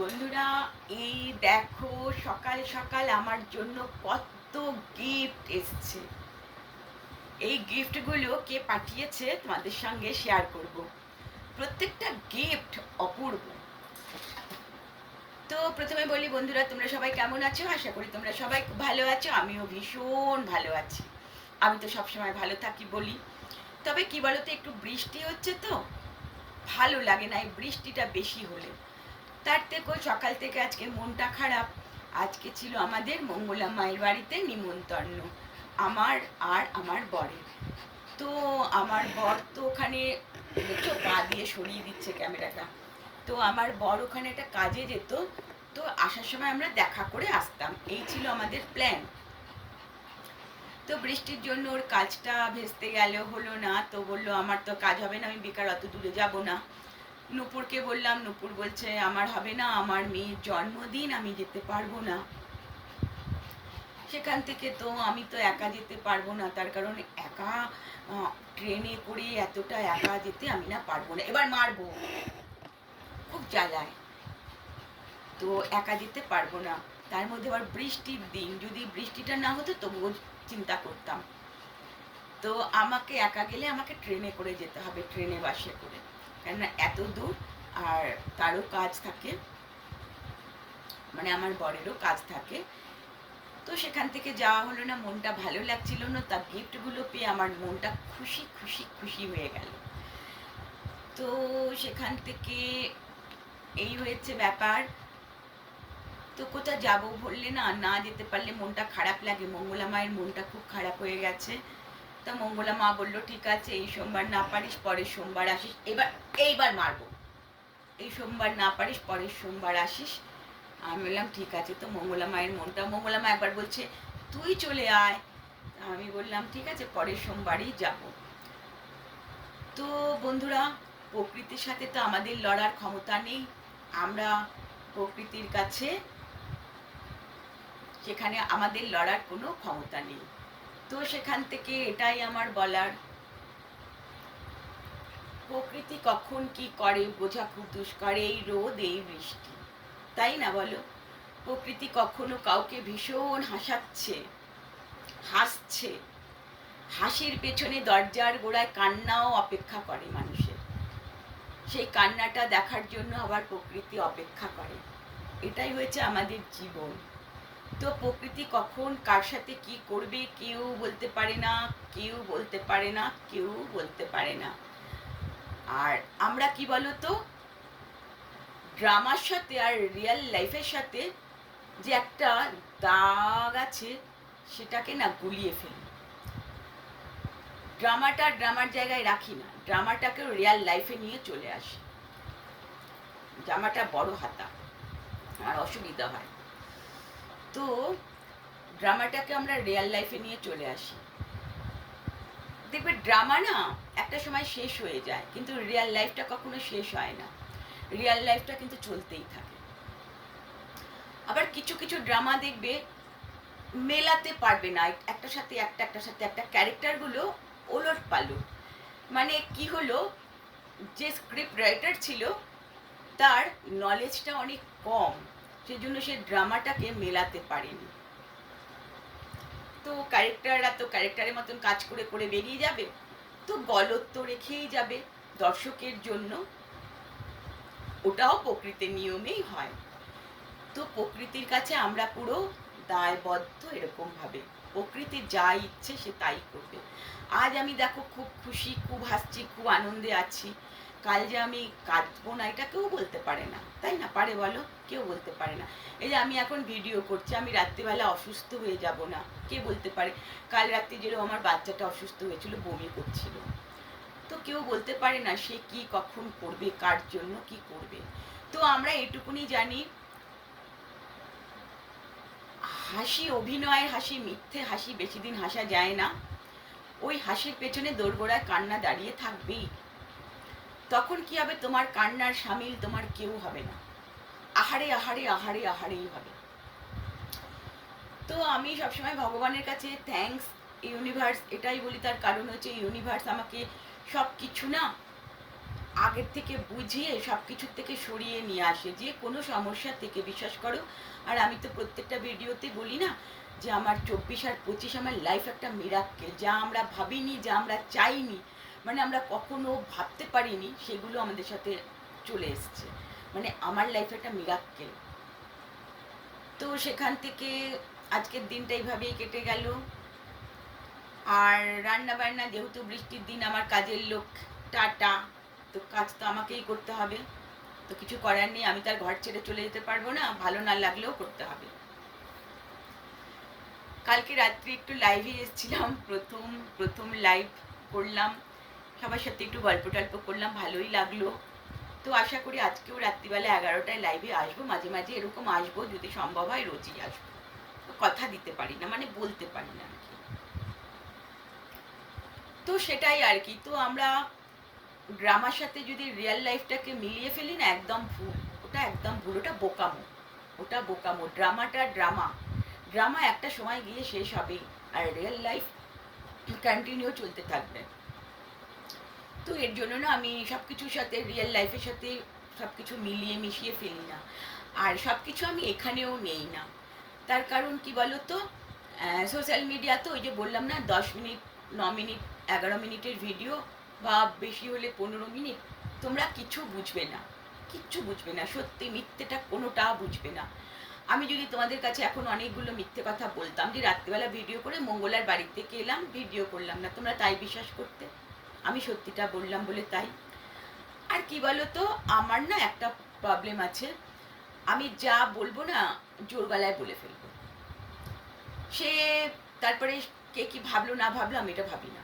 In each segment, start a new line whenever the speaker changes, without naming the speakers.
বন্ধুরা, এই দেখো, সকাল সকাল আমার জন্য কত গিফট এসছে। এই গিফটগুলো কে পাঠিয়েছে তোমাদের সঙ্গে শেয়ার করব। প্রত্যেকটা গিফট অপূর্ব। তো প্রথমে বলি বন্ধুরা, তোমরা সবাই কেমন আছো? আশা করি তোমরা সবাই খুব ভালো আছো, আমিও ভীষণ ভালো আছি। আমি তো সবসময় ভালো থাকি বলি। তবে কি বলতো, একটু বৃষ্টি হচ্ছে তো, ভালো লাগে না, এই বৃষ্টিটা বেশি হলে। তার থেকেও, সকাল থেকে আজকে মনটা খারাপ। আজকে ছিল আমাদের মঙ্গলা মায়ের বাড়িতে নিমন্ত্রণ। আমার আর আমার বরের। তো আমার বর তো ওখানে দেখছ পা দিয়ে সরিয়ে দিচ্ছে ক্যামেরাটা। তো আমার বর ওখানে একটা কাজে যেত। তো আসার সময় আমরা দেখা করে আসতাম। এই ছিল আমাদের প্ল্যান তো বৃষ্টির জন্য ওর কাজটা ভেস্তে গেল, হলো না। তো বলল, আমার তো কাজ হবে না, আমি বেকার, অত দূরে যাব না। নুপুরকে বললাম, নুপুর বলছে, আমার হবে না, আমার মেয়ের জন্মদিন, আমি যেতে পারব না। সেখান থেকে তো আমি তো একা যেতে পারব না, তার কারণ একা ট্রেনে করে এতটা একা যেতে আমি না পারব না। এবার মারবো। খুব জ্বালায়। তো একা যেতে পারব না। তার মধ্যে আবার বৃষ্টির দিন। যদি বৃষ্টিটা না হতো, তবুও চিন্তা করতাম। তো আমাকে একা গেলে আমাকে ট্রেনে করে যেতে হবে, ট্রেনে বাসে করে। কেননা এত দূর আর তারও কাজ থাকে মানে আমার বরেরও কাজ থাকে। তো সেখান থেকে যাওয়া হলো না, মনটা ভালো লাগছিল না, তার গিফটগুলো পেয়ে আমার মনটা খুশি খুশি খুশি হয়ে গেল। তো সেখান থেকে এই হয়েছে ব্যাপার। তো কোথাও যাব বললে না না যেতে পারলে মনটা খারাপ লাগে। মঙ্গলা মায়ের মনটা খুব খারাপ হয়ে গেছে। তা মঙ্গলা মা বলল, ঠিক আছে, এই সোমবার না পারিস, পরের সোমবার আসিস। এবার, এইবার মারবো। এই সোমবার না পারিস, পরের সোমবার আসিস। আমি বললাম, ঠিক আছে। তো মঙ্গলা মায়ের মনটা মঙ্গলা মা একবার বলছে, তুই চলে আয়। আমি বললাম, ঠিক আছে, পরের সোমবারই যাব। তো বন্ধুরা, প্রকৃতির সাথে তো আমাদের লড়ার ক্ষমতা নেই। আমরা প্রকৃতির কাছে, সেখানে আমাদের লড়ার কোনো ক্ষমতা নেই। তো সেখান থেকে এটাই আমার বলার। প্রকৃতি কখন কি করে, বোঝা খুব দুষ্কর এই রোদ, এই বৃষ্টি। তাই না বলো? প্রকৃতি কখনো কাউকে ভীষণ হাসাচ্ছে, হাসছে। হাসির পেছনে দরজার গোড়ায় কান্নাও অপেক্ষা করে মানুষের। সেই কান্নাটা দেখার জন্য আবার প্রকৃতি অপেক্ষা করে। এটাই হয়েছে আমাদের জীবন। তো প্রকৃতি কখন কার সাথে কি করবে কেউ বলতে পারে না, কেউ বলতে পারে না, কেউ বলতে পারে না। আর আমরা কি বলতো? ড্রামার সাথে আর রিয়েল লাইফের সাথে যে একটা দাগ আছে, সেটাকে না গুলিয়ে ফেলি। ড্রামাটা ড্রামার জায়গায় রাখি না, ড্রামাটাকেও রিয়েল লাইফে নিয়ে চলে আসি। ড্রামাটা বড় হাতা, আর অসুবিধা হয়। তো ড্রামাটাকে আমরা রিয়েল লাইফে নিয়ে চলে আসি। দেখবে ড্রামা না একটা সময় শেষ হয়ে যায়, কিন্তু রিয়েল লাইফটা কখনো শেষ হয় না। রিয়েল লাইফটা কিন্তু চলতেই থাকে। আবার কিছু কিছু ড্রামা দেখবে মেলাতে পারবে না একটা সাথে একটা একটা সাথে একটা ক্যারেক্টারগুলো ওলট পালট। মানে কি হলো, যে স্ক্রিপ্ট রাইটার ছিল, তার নলেজটা অনেক কম। সেজন্য সে ড্রামাটাকে মেলাতে পারেনি। তো ক্যারেক্টাররা তো ক্যারেক্টারের মতন কাজ করে করে বেরিয়ে যাবে, তো গলত তো রেখেই যাবে দর্শকের জন্য। ওটাও প্রকৃতির নিয়মেই হয়। তো প্রকৃতির কাছে আমরা পুরো দায়বদ্ধ এরকমভাবে। প্রকৃতি যা ইচ্ছে সে তাই করবে। আজ আমি দেখো খুব খুশি, খুব হাসছি, খুব আনন্দে আছি। কাল যে আমি কাঁদবো না, এটা কেউ বলতে পারে না। তাই না? পারে বলো, কেউ বলতে পারে না। এই যে আমি এখন ভিডিও করছি, আমি রাত্রিবেলা অসুস্থ হয়ে যাব না। কে বলতে পারে? কাল রাত্রি যেরকম আমার বাচ্চাটা অসুস্থ হয়েছিল, বমি করছিল। তো কেউ বলতে পারে না সে কি কখন করবে, কার জন্য কি করবে। তো আমরা এটুকুনি জানি, হাসি অভিনয়ের হাসি মিথ্যে, হাসি বেশি দিন হাসা যায় না। ওই হাসির পেছনে দোরগোড়ায় কান্না দাঁড়িয়ে থাকবেই। তখন কি হবে? তোমার কান্নার সামিল তোমার কেউ হবে না। আহারে আহারে আহারে, আহারেই হবে। তো আমি সবসময় ভগবানের কাছে থ্যাঙ্কস ইউনিভার্স এটাই বলি তার কারণ হচ্ছে ইউনিভার্স আমাকে সব কিছু না আগের থেকে বুঝিয়ে সব কিছুর থেকে সরিয়ে নিয়ে আসে। যে কোনো সমস্যা থেকে বিশ্বাস করো। আর আমি তো প্রত্যেকটা ভিডিওতে বলি না যে আমার চব্বিশ আর পঁচিশ আমার লাইফ একটা মিরাক্কেল যা আমরা ভাবিনি, যা আমরা চাইনি। মানে আমরা কখনো ভাবতে পারিনি সেগুলো আমাদের সাথে চলে এসছে। মানে আমার লাইফ একটা মিরাক্কেল তো সেখান থেকে আজকের দিনটা এইভাবেই কেটে গেল। আর রান্না বান্না যেহেতু বৃষ্টির দিন, আমার কাজের লোক টাটা। তো কাজ তো আমাকেই করতে হবে। তো কিছু করার নেই, আমি তার ঘর ছেড়ে চলে যেতে পারব না। ভালো না লাগলেও করতে হবে। কালকে রাত্রি একটু লাইভে এসেছিলাম। প্রথম প্রথম লাইভ করলাম। সবার সাথে একটু গল্প টল্প করলাম, ভালোই লাগল। তো আশা করি আজকেও রাত্রিবেলা এগারোটায় লাইভে আসব, মাঝে মাঝে এরকম আসব, যদি সম্ভব হয় রোজই আসব। কথা দিতে পারি না মানে বলতে পারি না আর কি। তো সেটাই আর কি, তো আমরা ড্রামার সাথে যদি রিয়েল লাইফটাকে মিলিয়ে ফেলি না, একদম ভুল। ওটা একদম ভুল, ওটা বোকামো। ওটা বোকামো। ড্রামাটা ড্রামা। ড্রামা একটা সময় গিয়ে শেষ হবেই, আর রিয়েল লাইফ কন্টিনিউ চলতে থাকবে। তো এর জন্য না আমি সব কিছুর সাথে রিয়েল লাইফের সাথে সব কিছু মিলিয়ে মিশিয়ে ফেলি না। আর সব কিছু আমি এখানেও নেই না। তার কারণ কি বলো তো সোশ্যাল মিডিয়া তো ওই যে বললাম না, দশ মিনিট, ন মিনিট, এগারো মিনিটের ভিডিও বা বেশি হলে পনেরো মিনিট, তোমরা কিছু বুঝবে না। কিচ্ছু বুঝবে না। সত্যি মিথ্যেটা কোনোটা বুঝবে না। আমি যদি তোমাদের কাছে এখন অনেকগুলো মিথ্যে কথা বলতাম যে রাত্রিবেলা ভিডিও করে মঙ্গলার বাড়ি থেকে এলাম ভিডিও করলাম না। তোমরা তাই বিশ্বাস করতে? আমি সত্যিটা বললাম বলে তাই। আর কি বলো তো আমার না একটা প্রবলেম আছে। আমি যা বলব না, জোর গলায় বলে ফেলব। সে তারপরে কে কি ভাবলো না ভাবলো, আমি এটা ভাবি না।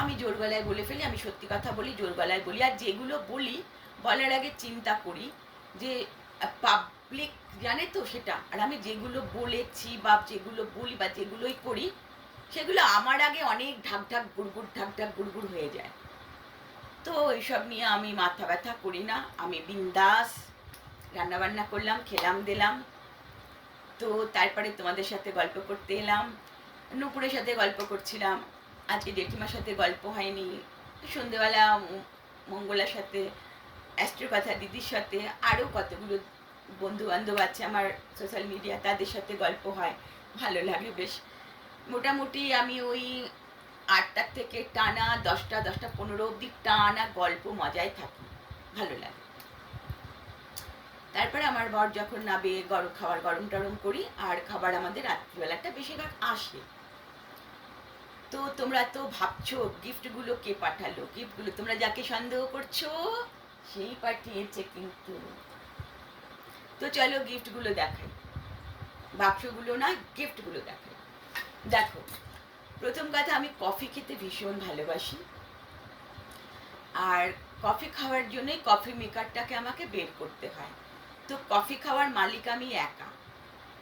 আমি জোর গলায় বলে ফেলি, আমি সত্যি কথা বলি, জোর গলায় বলি। আর যেগুলো বলি, বলার আগে চিন্তা করি যে পাবলিক জানে তো সেটা। আর আমি যেগুলো বলেছি বা যেগুলো বলি বা যেগুলোই করি সেগুলো আমার আগে অনেক ঢাক ঢাক গুড়গুড় ঢাক ঢাক গুড়গুড় হয়ে যায়। তো এইসব নিয়ে আমি মাথা ব্যথা করি না, আমি বিন্দাস রান্নাবান্না করলাম, খেলাম, দিলাম। তো তারপরে তোমাদের সাথে গল্প করতে এলাম, নুপুরের সাথে গল্প করছিলাম, আজকে জেঠিমার সাথে গল্প হয়নি, সন্ধেবেলা মঙ্গলার সাথে অ্যাস্ট্রোর কথা, দিদির সাথে, আরও কতগুলো বন্ধু বান্ধব আছে আমার সোশ্যাল মিডিয়া তাদের সাথে গল্প হয়, ভালো লাগে বেশ। মোটামুটি আমি ওই আটটার থেকে টানা দশটা দশটা পনেরো অবধি টানা গল্প মজায় থাকি, ভালো লাগে। তারপরে আমার বর যখন নাবে গরম খাবার গরম টরম করি, আর খাবার আমাদের রাত্রিবেলাটা বেশিরভাগ আসে। তো তোমরা তো ভাবছ, গিফটগুলো কে পাঠালো? গিফটগুলো তোমরা যাকে সন্দেহ করছ, সেই পাঠিয়েছে কিন্তু। তো চলো গিফটগুলো দেখাই। বাক্সগুলো না গিফটগুলো দেখাই। দেখো, প্রথম কথা আমি কফি খেতে ভীষণ ভালোবাসি। আর কফি খাওয়ার জন্যই কফি মেকারটাকে আমাকে বের করতে হয়। তো কফি খাওয়ার মালিক আমি একা।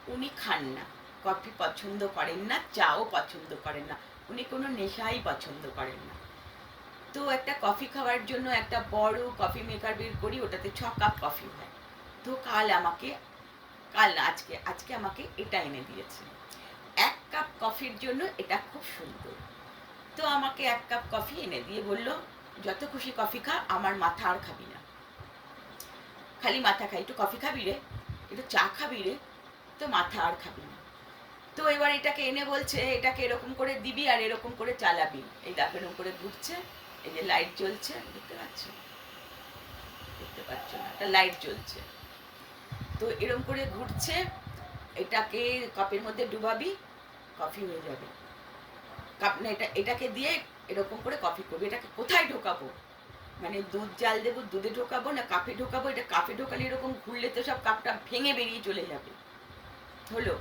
উনি খান না। কফি পছন্দ করেন না, চাও পছন্দ করেন না। উনি কোনো নেশাই পছন্দ করেন না। তো একটা কফি খাওয়ার জন্য একটা বড় কফি মেকার বের করি, ওটাতে ছ কাপ কফি হয়। তো কাল আমাকে, কাল আজকে আজকে আমাকে এটা এনে দিয়েছে। কাপ কফির জন্য এটা খুব সুন্দর। তো আমাকে এক কাপ কফি এনে দিয়ে বলল, যত খুশি কফি খা, আমার মাথা আর খাবি না। খালি মাথা খাই, একটু কফি খাবি রে? একটু চা খাবি রে? তো মাথা আর খাবি না। তো এবার এটাকে এনে বলছে, এটাকে এরকম করে দিবি আর এরকম করে চালাবি। এই দেখো এরকম করে ঘুরছে, এই যে লাইট জ্বলছে, দেখতে পাচ্ছ? দেখতে পাচ্ছ না, একটা লাইট জ্বলছে। তো এরকম করে ঘুরছে, এটাকে কাপের মধ্যে ডুবাবি কফি হয়ে যাবে। কাপ না, এটা এটাকে দিয়ে এরকম করে কফি করবি। এটাকে কোথায় ঢোকাবো? মানে দুধ জাল দেবো দুধে ঢোকাবো না কাপে ঢোকাবো? এটা কাপে ঢোকালে এরকম ঘুরলে তো সব কাপটা ভেঙে বেরিয়ে চলে যাবে। হলো?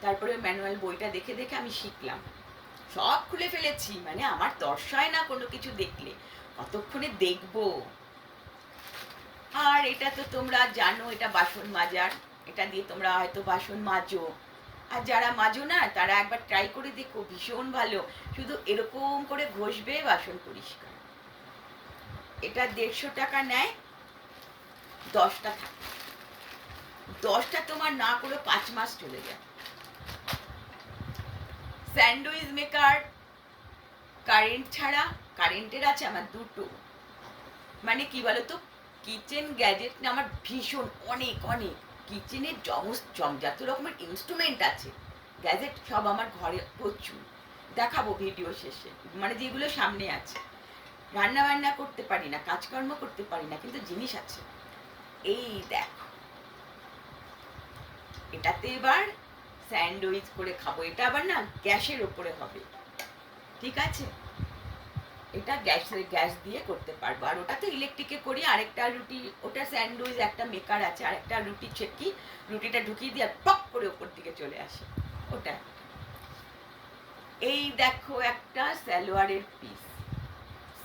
তারপরে ম্যানুয়াল বইটা দেখে দেখে আমি শিখলাম। সব খুলে ফেলেছি। মানে আমার দর্শায় না কোনো কিছু দেখলে। কতক্ষণে দেখব? আর এটা তো তোমরা জানো, এটা বাসন মাজার। এটা দিয়ে তোমরা হয়তো বাসন মাজো। আর যারা মাজো না তারা একবার ট্রাই করে দেখো, ভীষণ ভালো। শুধু এরকম করে ঘষবে বাসন পরিষ্কার। এটা দেড়শো টাকা নেয়, দশটা থাকে। দশটা তোমার না করে পাঁচ মাস চলে যায়। স্যান্ডউইচ মেকার কারেন্ট ছাড়া কারেন্টের আছে আমার দুটো। মানে কি বলতো? কিচেন গ্যাজেট না, আমার ভীষণ, অনেক অনেক। কিচেনের জম যত রকমের ইনস্ট্রুমেন্ট আছে। গ্যাজেট সব আমার ঘরে প্রচুর। দেখাবো ভিডিও শেষে। মানে যেগুলো সামনে আছে। রান্না বান্না করতে পারি না, কাজকর্ম করতে পারি না, কিন্তু জিনিস আছে। এই দেখো। এটাতে এবার স্যান্ডউইচ করে খাব। এটা আবার না গ্যাসের ওপরে হবে। ঠিক আছে? এটা গ্যাসের গ্যাস দিয়ে করতে পারব। আর ওটা তো ইলেকট্রিকে করি, আরেকটা রুটি, ওটা স্যান্ডউইচ একটা মেকার আছে, আরেকটা রুটি ছেকি, রুটিটা ঢুকিয়ে দিয়ে পক করে ওপর দিকে চলে আসে। ওটা। এই দেখো একটা সালোয়ারের পিস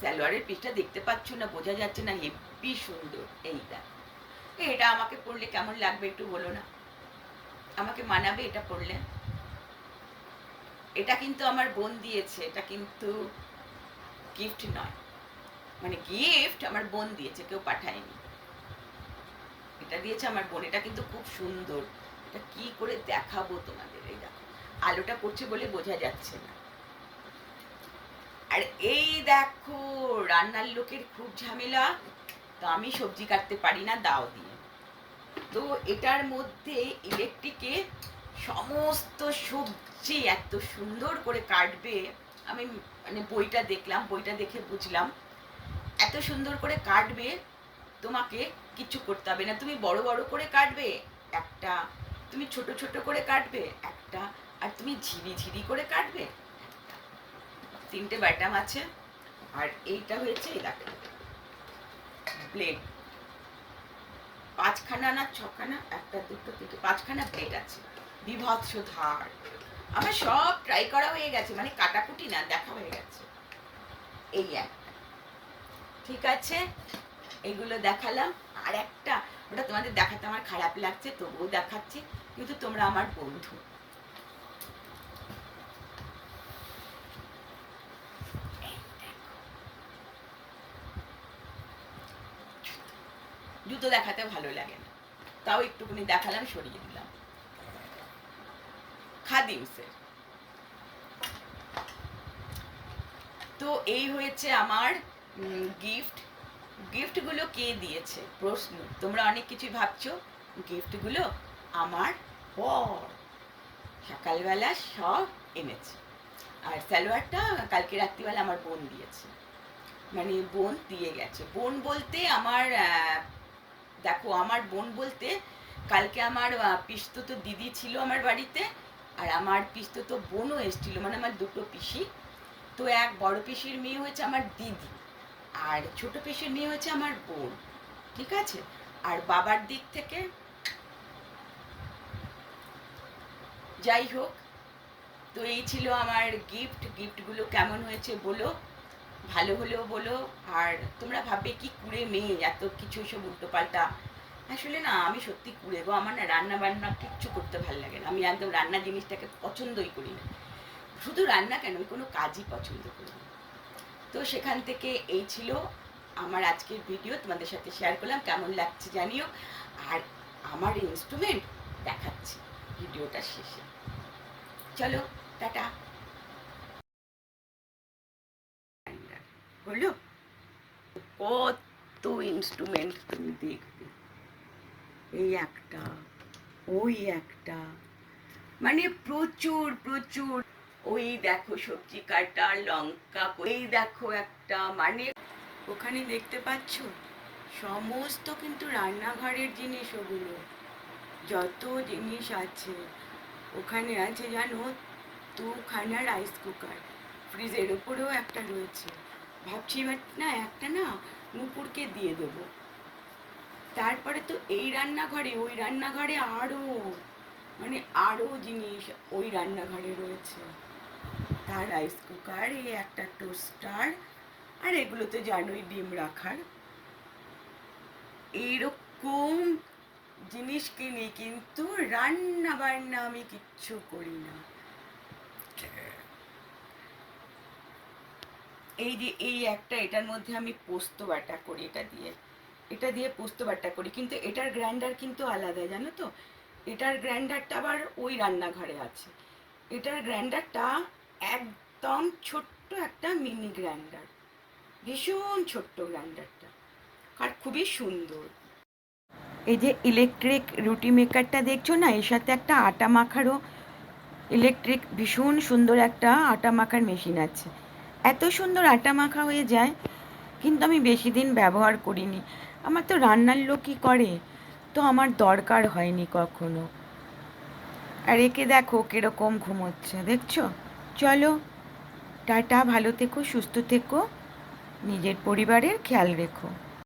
সালোয়ারের পিসটা দেখতে পাচ্ছ না, বোঝা যাচ্ছে না, হেব্বি সুন্দর। এই দেখো। এটা আমাকে পড়লে কেমন লাগবে একটু বলো না? আমাকে মানাবে এটা পড়লে এটা কিন্তু আমার বোন দিয়েছে, এটা কিন্তু গিফট নয়। মানে গিফট আমার বোন দিয়েছে, কেউ পাঠায়নি। এটা দিয়েছে আমার বোন, এটা কিন্তু খুব সুন্দর। এটা কি করে দেখাবো তোমাদের? এই দেখো, আলোটা পড়ছে বলে বোঝা যাচ্ছে না। আর এই দেখো, রান্নার লোকের খুব ঝামেলা। তো আমি সবজি কাটতে পারি না, দাও দিয়ে। তো এটার মধ্যে ইলেকট্রিকে সমস্ত সবজি এত সুন্দর করে কাটবে। আমি মানে বইটা দেখলাম, বইটা দেখে বুঝলাম, এত সুন্দর করে কাটবে, তোমাকে কিছু করতে হবে না। তুমি বড় বড় করে কাটবে, একটা, তুমি ছোট ছোট করে কাটবে, একটা, আর তুমি ঝিরি ঝিরি করে কাটবে। তিনটে ব্যাটাম আছে, আর এইটা হয়েছে এই দেখো ব্লেড। পাঁচখানা না ছখানা, একটা, দুটো, তিনটে, পাঁচখানা ব্লেড আছে। বিভৎস ধার। আমার সব ট্রাই করা হয়ে গেছে মানে কাটাকুটি না, দেখা হয়ে গেছে। এই একটা ঠিক আছে? এগুলো দেখালাম। আর একটা, ওটা তোমাদের দেখাতে আমার খারাপ লাগছে, তবুও দেখাচ্ছি, কিন্তু তোমরা আমার বন্ধু। জুতো দেখাতে ভালো লাগে না। তাও একটুখানি দেখালাম, সরিয়ে দিলাম খাদিমসের। তো এই হয়েছে আমার গিফট গিফটগুলো কে দিয়েছে? প্রশ্ন। তোমরা অনেক কিছু ভাবছ। গিফটগুলো আমার বর। সকালবেলা সব এনেছে। আর সালোয়ারটা কালকে রাত্রিবেলা আমার বোন দিয়েছে। মানে বোন দিয়ে গেছে। বোন বলতে আমার দেখো, আমার বোন বলতে কালকে আমার পিস্তুত দিদি ছিল আমার বাড়িতে। আর আমার পিস্তুত বোনও এসেছিল মানে আমার দুটো পিসি। তো এক বড় পিসির মেয়ে হয়েছে আমার দিদি, আর ছোট পিসির মেয়ে হচ্ছে আমার বোন, ঠিক আছে? আর বাবার দিক থেকে যাই হোক, তো এই ছিল আমার গিফট গিফটগুলো কেমন হয়েছে বলো, ভালো হলেও বলো, আর তোমরা ভাববে কি কুড়ে মেয়ে, এত কিছু সব উল্টো পাল্টা আসলে না, আমি সত্যি কুড়ে গো, আমার না রান্না বান্না কিচ্ছু করতে ভালো লাগে না। আমি একদম রান্না জিনিসটাকে পছন্দই করি না। শুধু রান্না কেন, আমি কোনো কাজই পছন্দ করি না। তো সেখান থেকে এই ছিল আমার আজকের ভিডিও তোমাদের সাথে শেয়ার করলাম। কেমন লাগছে জানিও। আর আমার ইনস্ট্রুমেন্ট দেখাচ্ছি ভিডিওটা শেষে। চলো, টাটা। হলো কত ইনস্ট্রুমেন্ট তুমি দেখবে। এই একটা, ওই একটা। মানে প্রচুর প্রচুর। ওই দেখো সবজি কাটা, লঙ্কা ওই দেখো একটা। মানে ওখানে দেখতে পাচ্ছ? সমস্ত কিন্তু রান্নাঘরের জিনিস ওগুলো। যত জিনিস আছে। ওখানে আছে জানো? দুখানা রাইস কুকার ফ্রিজের ওপরেও একটা রয়েছে। ভাবছি না, একটা না নুপুরকে দিয়ে দেবো। তারপরে তো এই রান্নাঘরে, ওই রান্নাঘরে আরও মানে আরও জিনিস ওই রান্নাঘরে রয়েছে। তার রাইস কুকার এই একটা টোস্টার আর এগুলো তো জানোই ডিম রাখার। এইরকম জিনিস কিনি, কিন্তু রান্না বান্না আমি কিচ্ছু করি না। এই যে, এই একটা, এটার মধ্যে আমি পোস্ত বাটা করি, এটা দিয়ে। এটা দিয়ে পোস্ত বাটা করি। কিন্তু এটার গ্রাইন্ডার কিন্তু আলাদা, জানো তো? এটার গ্রাইন্ডারটা আবার ওই রান্নাঘরে আছে। এটার গ্রাইন্ডারটা একদম ছোট্ট একটা মিনি গ্রাইন্ডার ভীষণ ছোট্ট গ্রাইন্ডারটা আর খুবই সুন্দর। এই যে ইলেকট্রিক রুটি মেকারটা দেখছ না? এর সাথে একটা আটা মাখারও ইলেকট্রিক ভীষণ সুন্দর একটা আটা মাখার মেশিন আছে। এত সুন্দর আটা মাখা হয়ে যায়, কিন্তু আমি বেশি দিন ব্যবহার করিনি। আমার তো রান্নার লোকই করে, তো আমার দরকার হয়নি কখনো। আর একে দেখো কীরকম ঘুমোচ্ছে, দেখছ? চলো, টাটা, ভালো থেকো, সুস্থ থেকো, নিজের পরিবারের খেয়াল রেখো।